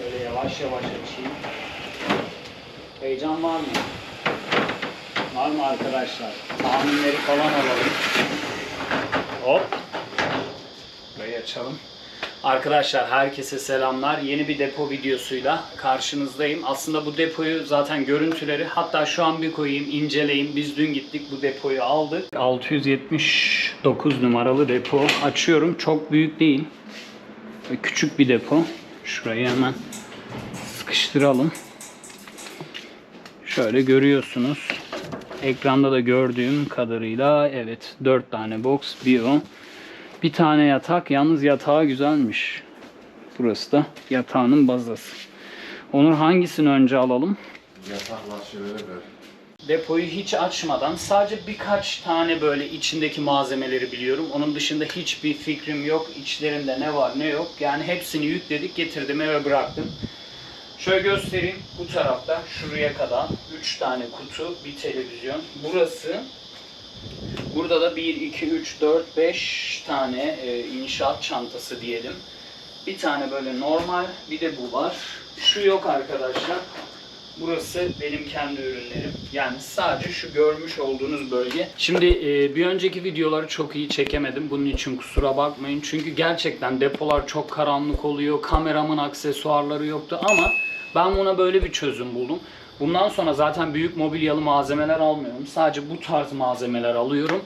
Şöyle yavaş yavaş açayım. Heyecan var mı? Var mı arkadaşlar? Tahminleri falan alalım. Hop. Burayı açalım. Arkadaşlar herkese selamlar. Yeni bir depo videosuyla karşınızdayım. Aslında bu depoyu zaten görüntüleri hatta şu an bir koyayım inceleyin. Biz dün gittik bu depoyu aldık. 679 numaralı depo. Açıyorum. Çok büyük değil. Küçük bir depo. Şurayı hemen sıkıştıralım. Şöyle görüyorsunuz. Ekranda da gördüğüm kadarıyla evet 4 tane box bio. Bir tane yatak. Yalnız yatağı güzelmiş. Burası da yatağının bazası. Onur hangisini önce alalım? Yataklar şeylere ver. Depoyu hiç açmadan sadece birkaç tane böyle içindeki malzemeleri biliyorum. Onun dışında hiçbir fikrim yok. İçlerinde ne var ne yok. Yani hepsini yükledik getirdim eve bıraktım. Şöyle göstereyim. Bu tarafta şuraya kadar 3 tane kutu, bir televizyon. Burası Burada da 1, 2, 3, 4, 5 tane e, inşaat çantası diyelim. Bir tane böyle normal, bir de bu var. Şu yok arkadaşlar. Burası benim kendi ürünlerim. Yani sadece şu görmüş olduğunuz bölge. Şimdi e, bir önceki videoları çok iyi çekemedim. Bunun için kusura bakmayın. Çünkü gerçekten depolar çok karanlık oluyor. Kameramın aksesuarları yoktu ama ben buna böyle bir çözüm buldum. Bundan sonra zaten büyük mobilyalı malzemeler almıyorum. Sadece bu tarz malzemeler alıyorum.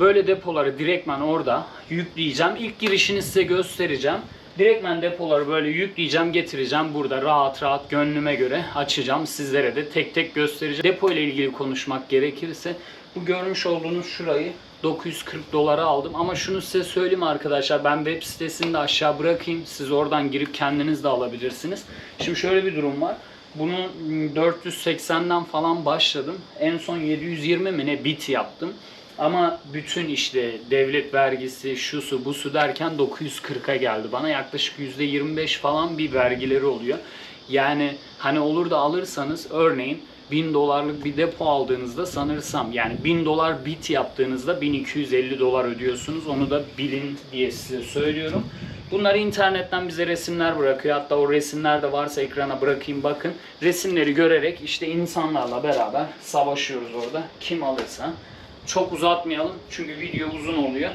Böyle depoları direktmen orada yükleyeceğim. İlk girişini size göstereceğim. Direktmen depoları böyle yükleyeceğim, getireceğim. Burada rahat rahat gönlüme göre açacağım. Sizlere de tek tek göstereceğim. Depo ile ilgili konuşmak gerekirse bu görmüş olduğunuz şurayı 940 dolara aldım. Ama şunu size söyleyeyim arkadaşlar. Ben web sitesini de aşağı bırakayım. Siz oradan girip kendiniz de alabilirsiniz. Şimdi şöyle bir durum var. Bunu 480'den falan başladım. En son 720 mi ne bit yaptım. Ama bütün işte devlet vergisi, şusu busu derken 940'a geldi bana. Yaklaşık %25 falan bir vergileri oluyor. Yani hani olur da alırsanız örneğin 1000 dolarlık bir depo aldığınızda sanırsam yani 1000 dolar bit yaptığınızda 1250 dolar ödüyorsunuz. Onu da bilin diye size söylüyorum. Bunları internetten bize resimler bırakıyor. Hatta o resimler de varsa ekrana bırakayım bakın. Resimleri görerek işte insanlarla beraber savaşıyoruz orada. Kim alırsa. Çok uzatmayalım çünkü video uzun oluyor.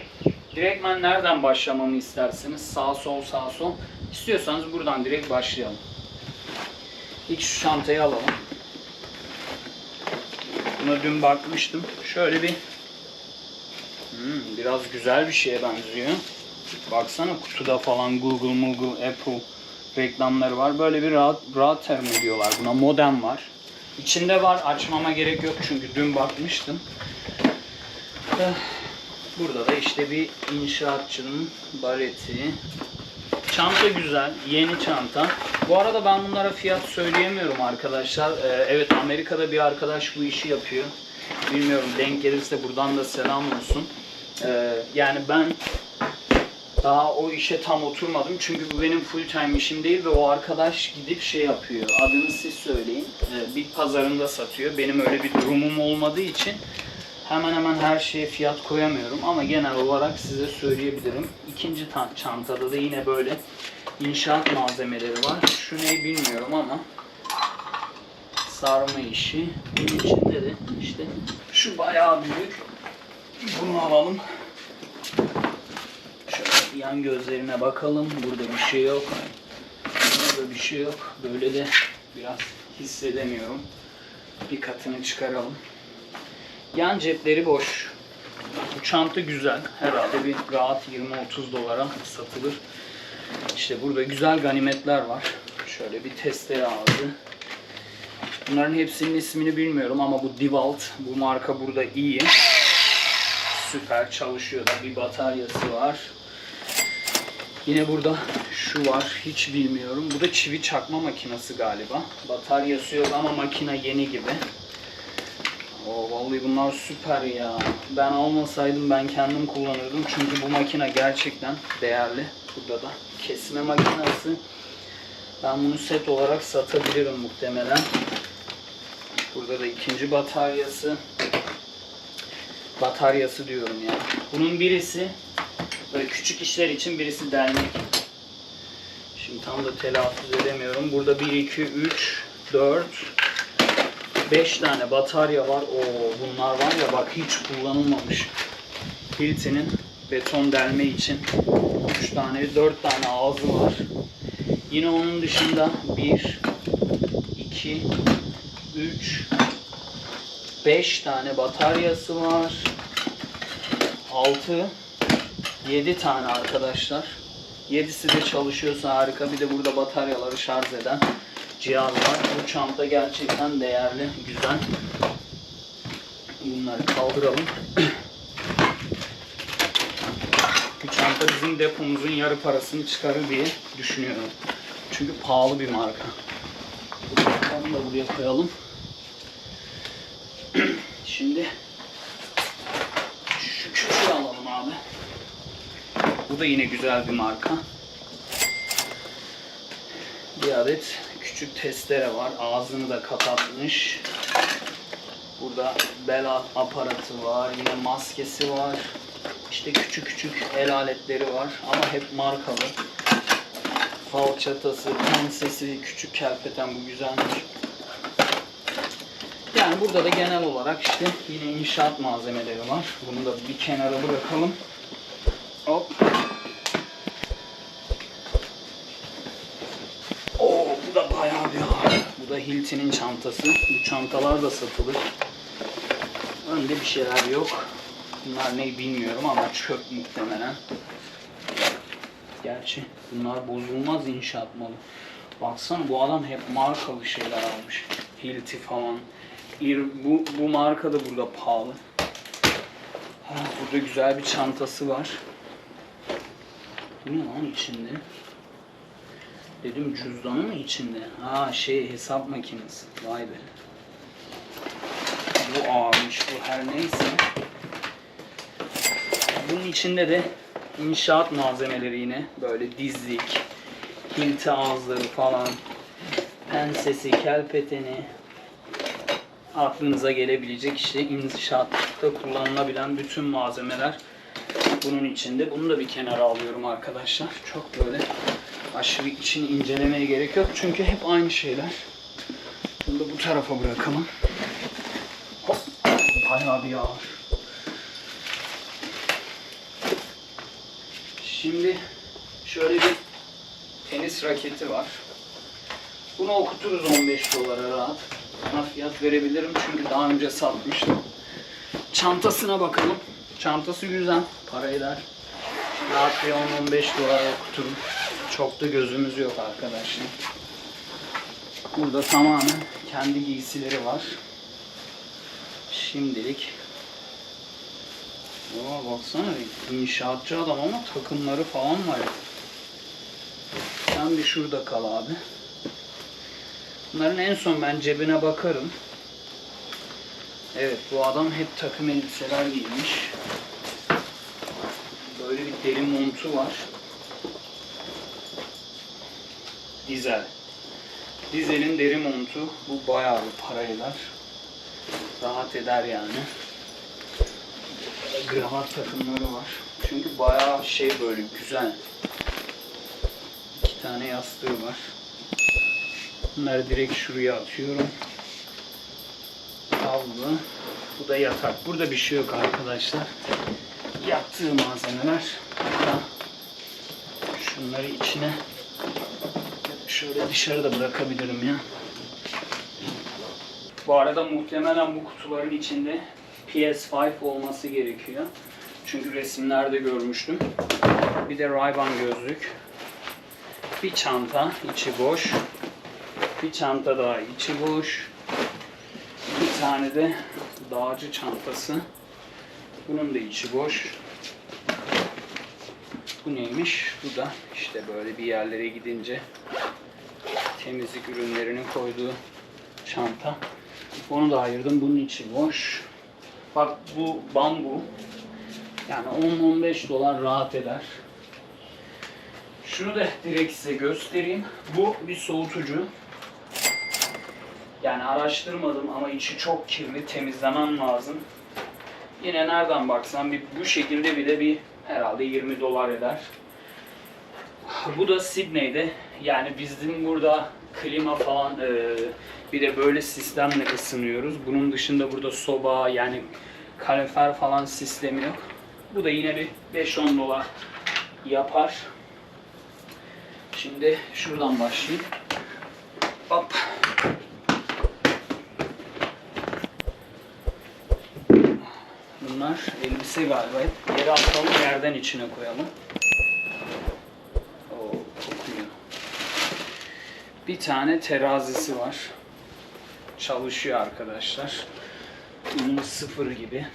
Direktmen nereden başlamamı isterseniz sağ sol sağ sol. İstiyorsanız buradan direkt başlayalım. İlk şu çantayı alalım. Buna dün bakmıştım. Şöyle bir Hmm, biraz güzel bir şeye benziyor. Baksana kutuda falan Google, Google, Apple reklamları var. Böyle bir rahat, router mi diyorlar buna? Modem var. İçinde var. Açmama gerek yok çünkü dün bakmıştım. Eh, Burada da işte bir inşaatçının bareti. Çanta güzel. Yeni çanta. Bu arada ben bunlara fiyat söyleyemiyorum arkadaşlar. Ee, evet Amerika'da bir arkadaş bu işi yapıyor. Bilmiyorum denk gelirse buradan da selam olsun. Ee, yani ben daha o işe tam oturmadım çünkü bu benim full time işim değil ve o arkadaş gidip şey yapıyor. Adını siz söyleyin. Ee, bir pazarında satıyor. Benim öyle bir durumum olmadığı için hemen hemen her şeye fiyat koyamıyorum ama genel olarak size söyleyebilirim. İkinci ta- çantada da yine böyle inşaat malzemeleri var. Şu ne bilmiyorum ama sarma işi. Bunun içinde de işte şu bayağı büyük. Bunu alalım. Şöyle yan gözlerine bakalım. Burada bir şey yok. Burada bir şey yok. Böyle de biraz hissedemiyorum. Bir katını çıkaralım. Yan cepleri boş. Bu çanta güzel. Herhalde bir rahat 20-30 dolara satılır. İşte burada güzel ganimetler var. Şöyle bir testere ağzı. Bunların hepsinin ismini bilmiyorum ama bu Dewalt, bu marka burada iyi. Süper çalışıyor da bir bataryası var. Yine burada şu var hiç bilmiyorum. Bu da çivi çakma makinesi galiba. Bataryası yok ama makine yeni gibi. Oo, vallahi bunlar süper ya. Ben almasaydım ben kendim kullanırdım. Çünkü bu makine gerçekten değerli. Burada da kesme makinesi. Ben bunu set olarak satabilirim muhtemelen. Burada da ikinci bataryası. Bataryası diyorum ya. Bunun birisi böyle küçük işler için birisi. Şimdi Şimdi tam da telaffuz edemiyorum. Burada 1, 2, 3, 4, 5 tane batarya var. Oo bunlar var ya bak hiç kullanılmamış. Hilti'nin beton delme için 3 tane, 4 tane ağzı var. Yine onun dışında 1, 2, 3, 5 tane bataryası var. 6, 7 tane arkadaşlar. 7'si de çalışıyorsa harika. Bir de burada bataryaları şarj eden cihaz var. Bu çanta gerçekten değerli, güzel. Bunları kaldıralım. Bu çanta bizim depomuzun yarı parasını çıkarır diye düşünüyorum. Çünkü pahalı bir marka. Onu da buraya koyalım. Şimdi şu küçüğü alalım abi. Bu da yine güzel bir marka. Bir adet küçük testere var. Ağzını da kapatmış. Burada bel aparatı var. Yine maskesi var. İşte küçük küçük el aletleri var. Ama hep markalı. Falçatası, pensesi, küçük kelpeten bu güzelmiş. Yani burada da genel olarak işte yine inşaat malzemeleri var. Bunu da bir kenara bırakalım. Hop. Oo, bu da bayağı bir ağır. Bu da Hilti'nin çantası. Bu çantalar da satılır. Önde bir şeyler yok. Bunlar ne bilmiyorum ama çöp muhtemelen. Gerçi bunlar bozulmaz inşaat malı. Baksana bu adam hep markalı şeyler almış. Hilti falan. Bu, bu marka da burada pahalı. Ha, burada güzel bir çantası var. Bu ne lan içinde? Dedim cüzdanı mı içinde? Ha şey hesap makinesi. Vay be. Bu ağırmış bu her neyse. Bunun içinde de inşaat malzemeleri yine böyle dizlik, hilti ağızları falan, pensesi, kelpeteni, aklınıza gelebilecek işte inşaatta kullanılabilen bütün malzemeler bunun içinde. Bunu da bir kenara alıyorum arkadaşlar. Çok böyle aşırı içini incelemeye gerek yok. Çünkü hep aynı şeyler. Bunu da bu tarafa bırakalım. Hop. Bayağı bir ağır. Şimdi şöyle bir tenis raketi var. Bunu okuturuz 15 dolara rahat. Ona fiyat verebilirim çünkü daha önce satmıştım. Çantasına bakalım. Çantası güzel. Para eder. Rahat bir 10-15 dolara okuturum. Çok da gözümüz yok arkadaşlar. Burada tamamen kendi giysileri var. Şimdilik Aa baksana inşaatçı adam ama takımları falan var. Sen bir şurada kal abi. Bunların en son ben cebine bakarım. Evet bu adam hep takım elbiseler giymiş. Böyle bir deri montu var. Dizel. Dizel'in deri montu. Bu bayağı bir para eder. Rahat eder yani. Gravat takımları var. Çünkü bayağı şey böyle güzel. İki tane yastığı var. Bunları direkt şuraya atıyorum. Havlu. Bu da yatak. Burada bir şey yok arkadaşlar. Yattığı malzemeler. Hatta şunları içine şöyle dışarıda bırakabilirim ya. Bu arada muhtemelen bu kutuların içinde PS5 olması gerekiyor. Çünkü resimlerde görmüştüm. Bir de Ray-Ban gözlük. Bir çanta, içi boş. Bir çanta daha içi boş. Bir tane de dağcı çantası. Bunun da içi boş. Bu neymiş? Bu da işte böyle bir yerlere gidince temizlik ürünlerini koyduğu çanta. Onu da ayırdım. Bunun içi boş. Bak bu bambu. Yani 10-15 dolar rahat eder. Şunu da direkt size göstereyim. Bu bir soğutucu. Yani araştırmadım ama içi çok kirli. Temizlemem lazım. Yine nereden baksan bir bu şekilde bile bir herhalde 20 dolar eder. Bu da Sydney'de Yani bizim burada klima falan e, bir de böyle sistemle ısınıyoruz. Bunun dışında burada soba yani kalorifer falan sistemi yok. Bu da yine bir 5-10 dolar yapar. Şimdi şuradan başlayayım. Hop. Bunlar elbise galiba. Yere atalım yerden içine koyalım. Bir tane terazisi var. Çalışıyor arkadaşlar. Ünlü sıfır gibi.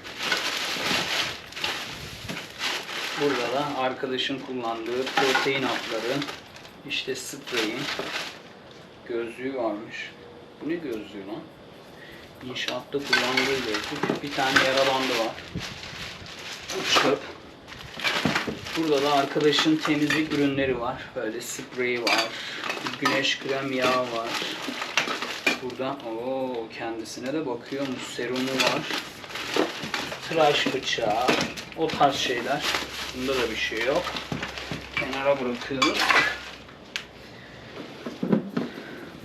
Burada da arkadaşın kullandığı protein hapları, işte spreyi, gözlüğü varmış. Bu ne gözlüğü lan? İnşaatta kullandığı gözlük. Bir tane yara bandı var. Bu. Burada da arkadaşın temizlik ürünleri var. Böyle spreyi var. Güneş krem yağı var. Burada o kendisine de bakıyormuş. Serumu var. Tıraş bıçağı. O tarz şeyler. Bunda da bir şey yok. Kenara bırakıyoruz.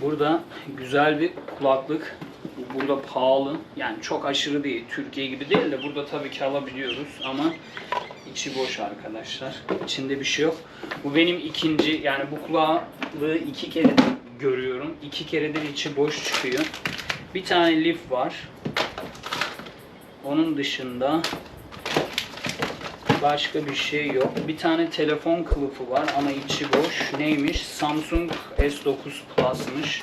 Burada güzel bir kulaklık. Burada pahalı. Yani çok aşırı değil. Türkiye gibi değil de burada tabii ki alabiliyoruz ama içi boş arkadaşlar. İçinde bir şey yok. Bu benim ikinci yani bu kulaklığı iki kere görüyorum. İki keredir içi boş çıkıyor. Bir tane lif var. Onun dışında başka bir şey yok. Bir tane telefon kılıfı var ama içi boş. Neymiş? Samsung S9 Plus'mış.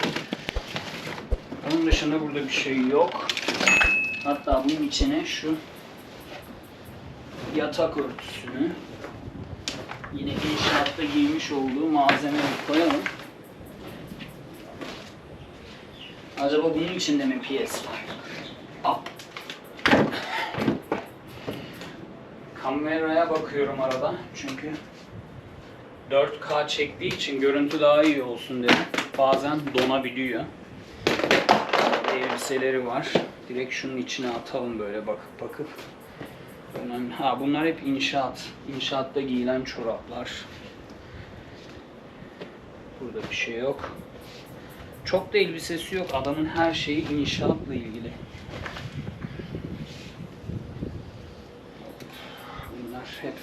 Onun dışında burada bir şey yok. Hatta bunun içine şu yatak örtüsünü yine inşaatta giymiş olduğu malzemeyi koyalım. Acaba bunun içinde mi PS var? Al. Kameraya bakıyorum arada çünkü 4K çektiği için görüntü daha iyi olsun dedim. Bazen donabiliyor. Elbiseleri var. Direkt şunun içine atalım böyle bakıp bakıp. Önemli. Ha bunlar hep inşaat. İnşaatta giyilen çoraplar. Burada bir şey yok. Çok da elbisesi yok. Adamın her şeyi inşaatla ilgili. Bunlar hep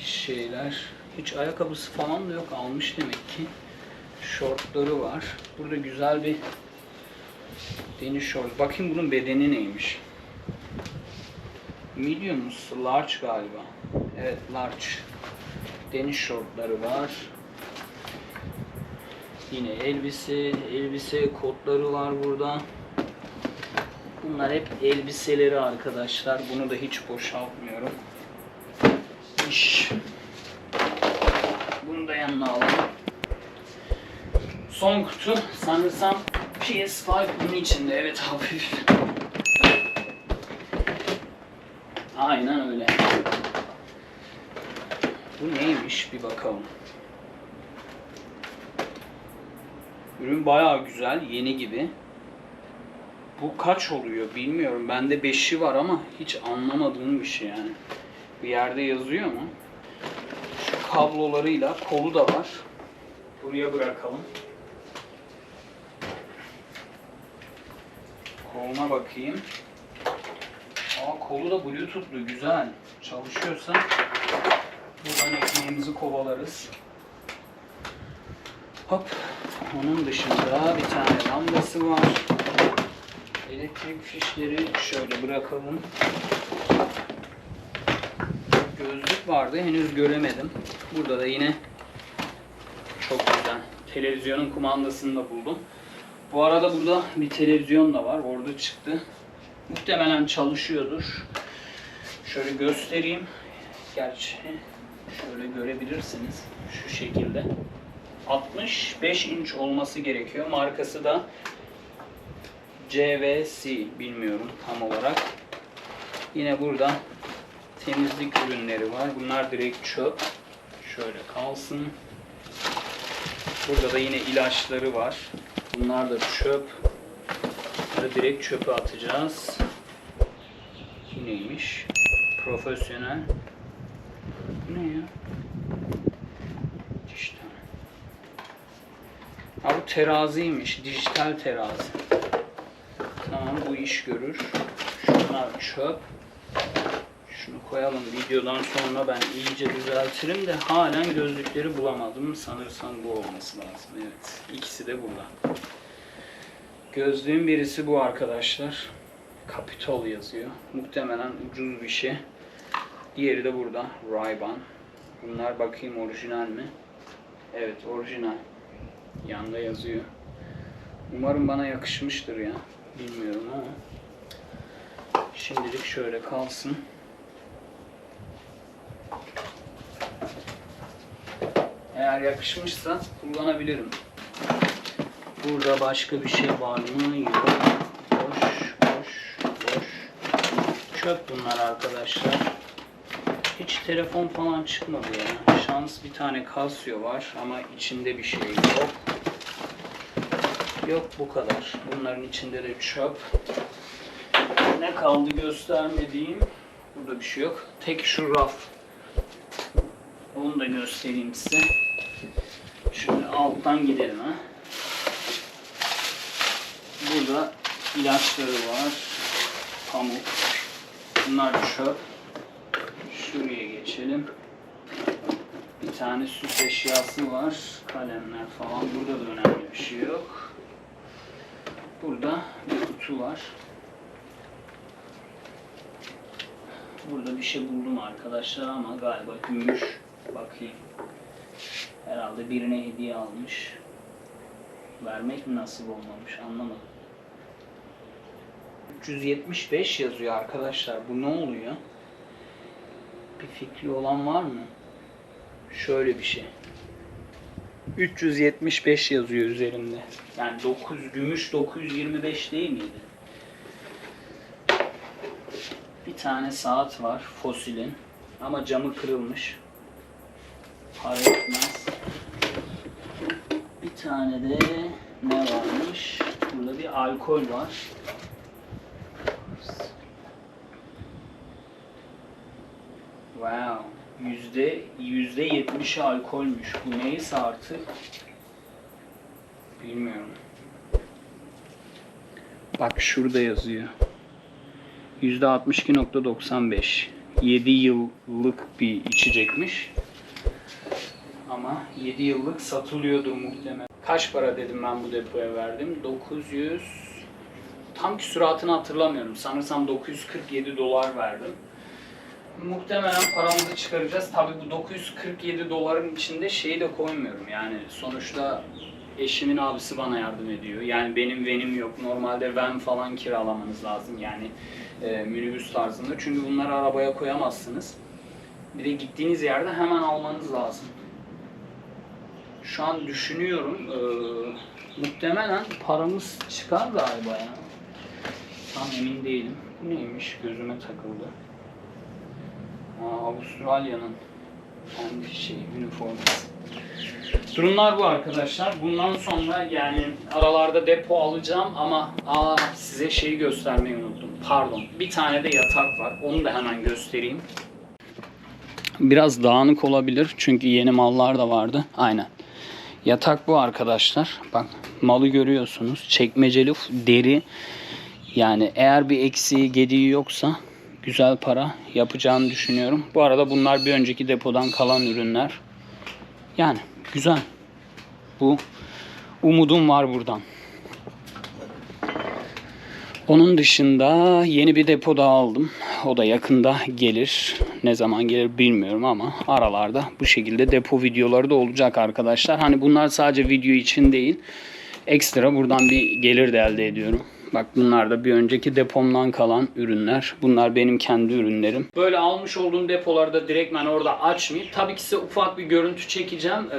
şeyler. Hiç ayakkabısı falan da yok. Almış demek ki. Şortları var. Burada güzel bir deniz şort. Bakayım bunun bedeni neymiş. Medium, large galiba. Evet, large. Deniz şortları var. Yine elbise, elbise kotları var burada. Bunlar hep elbiseleri arkadaşlar. Bunu da hiç boşaltmıyorum. İş. Bunu da yanına alalım. Son kutu sanırsam PS5 bunun içinde. Evet hafif. Aynen öyle. Bu neymiş bir bakalım. Ürün bayağı güzel, yeni gibi. Bu kaç oluyor bilmiyorum. Bende 5'i var ama hiç anlamadığım bir şey yani. Bir yerde yazıyor mu? Şu kablolarıyla kolu da var. Buraya bırakalım. Koluna bakayım. Kolu da bluetoothlu güzel. Çalışıyorsa buradan ekmeğimizi kovalarız. Hop. Onun dışında bir tane lambası var. Elektrik fişleri şöyle bırakalım. Gözlük vardı henüz göremedim. Burada da yine çok güzel. Televizyonun kumandasını da buldum. Bu arada burada bir televizyon da var. Orada çıktı. Muhtemelen çalışıyordur. Şöyle göstereyim. Gerçi şöyle görebilirsiniz. Şu şekilde. 65 inç olması gerekiyor. Markası da CVC bilmiyorum tam olarak. Yine burada temizlik ürünleri var. Bunlar direkt çöp. Şöyle kalsın. Burada da yine ilaçları var. Bunlar da çöp. Bunları direkt çöpe atacağız. Bu neymiş? Profesyonel. Bu ne ya? İşte. Ha bu teraziymiş. Dijital terazi. Tamam bu iş görür. Şunlar çöp. Şunu koyalım videodan sonra ben iyice düzeltirim de halen gözlükleri bulamadım. Sanırsam bu olması lazım. Evet. ikisi de burada. Gözlüğün birisi bu arkadaşlar. Capitol yazıyor. Muhtemelen ucuz bir şey. Diğeri de burada. Ray-Ban. Bunlar bakayım orijinal mi? Evet orijinal. Yanda yazıyor. Umarım bana yakışmıştır ya. Bilmiyorum ama. Şimdilik şöyle kalsın. Eğer yakışmışsa kullanabilirim. Burada başka bir şey var mı? Yok. Boş, boş, boş. Çöp bunlar arkadaşlar. Hiç telefon falan çıkmadı ya. Şans bir tane Casio var ama içinde bir şey yok. Yok bu kadar. Bunların içinde de çöp. Ne kaldı göstermediğim? Burada bir şey yok. Tek şu raf. Onu da göstereyim size. Şöyle alttan gidelim ha. Burada ilaçları var. Pamuk. Bunlar çöp. Şuraya geçelim. Bir tane süs eşyası var. Kalemler falan. Burada da önemli bir şey yok. Burada bir kutu var. Burada bir şey buldum arkadaşlar ama galiba gümüş. Bakayım. Herhalde birine hediye almış. Vermek mi nasip olmamış anlamadım. 375 yazıyor arkadaşlar. Bu ne oluyor? Bir fikri olan var mı? Şöyle bir şey. 375 yazıyor üzerinde. Yani 9 gümüş 925 değil miydi? Bir tane saat var fosilin ama camı kırılmış. Para. Bir tane de ne varmış? Burada bir alkol var. Yüzde, yüzde yetmişi alkolmüş. Bu neyse artık. Bilmiyorum. Bak şurada yazıyor. Yüzde 62.95. 7 yıllık bir içecekmiş. Ama 7 yıllık satılıyordur muhtemelen. Kaç para dedim ben bu depoya verdim? 900 tam küsuratını hatırlamıyorum. Sanırsam 947 dolar verdim. Muhtemelen paramızı çıkaracağız. Tabii bu 947 doların içinde şeyi de koymuyorum. Yani sonuçta eşimin abisi bana yardım ediyor. Yani benim venim yok. Normalde van falan kiralamanız lazım. Yani e, minibüs tarzında. Çünkü bunları arabaya koyamazsınız. Bir de gittiğiniz yerde hemen almanız lazım. Şu an düşünüyorum. e, muhtemelen paramız çıkar galiba ya. Tam emin değilim. Neymiş? Gözüme takıldı. Avustralya'nın kendi şey, üniforması. Durumlar bu arkadaşlar. Bundan sonra yani aralarda depo alacağım ama aa, size şeyi göstermeyi unuttum. Pardon. Bir tane de yatak var. Onu da hemen göstereyim. Biraz dağınık olabilir çünkü yeni mallar da vardı. Aynen. Yatak bu arkadaşlar. Bak malı görüyorsunuz. Çekmeceli deri. Yani eğer bir eksiği gediği yoksa güzel para yapacağını düşünüyorum. Bu arada bunlar bir önceki depodan kalan ürünler. Yani güzel. Bu umudum var buradan. Onun dışında yeni bir depo daha aldım. O da yakında gelir. Ne zaman gelir bilmiyorum ama aralarda bu şekilde depo videoları da olacak arkadaşlar. Hani bunlar sadece video için değil. Ekstra buradan bir gelir de elde ediyorum. Bak bunlar da bir önceki depomdan kalan ürünler. Bunlar benim kendi ürünlerim. Böyle almış olduğum depolarda direktmen orada açmayıp tabii ki size ufak bir görüntü çekeceğim. Ee,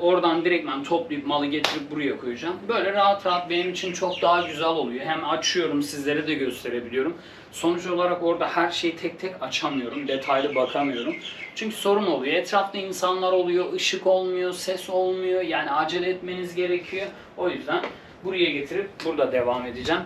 oradan direktmen toplayıp malı getirip buraya koyacağım. Böyle rahat rahat benim için çok daha güzel oluyor. Hem açıyorum sizlere de gösterebiliyorum. Sonuç olarak orada her şeyi tek tek açamıyorum. Detaylı bakamıyorum. Çünkü sorun oluyor. Etrafta insanlar oluyor. ışık olmuyor. Ses olmuyor. Yani acele etmeniz gerekiyor. O yüzden buraya getirip burada devam edeceğim.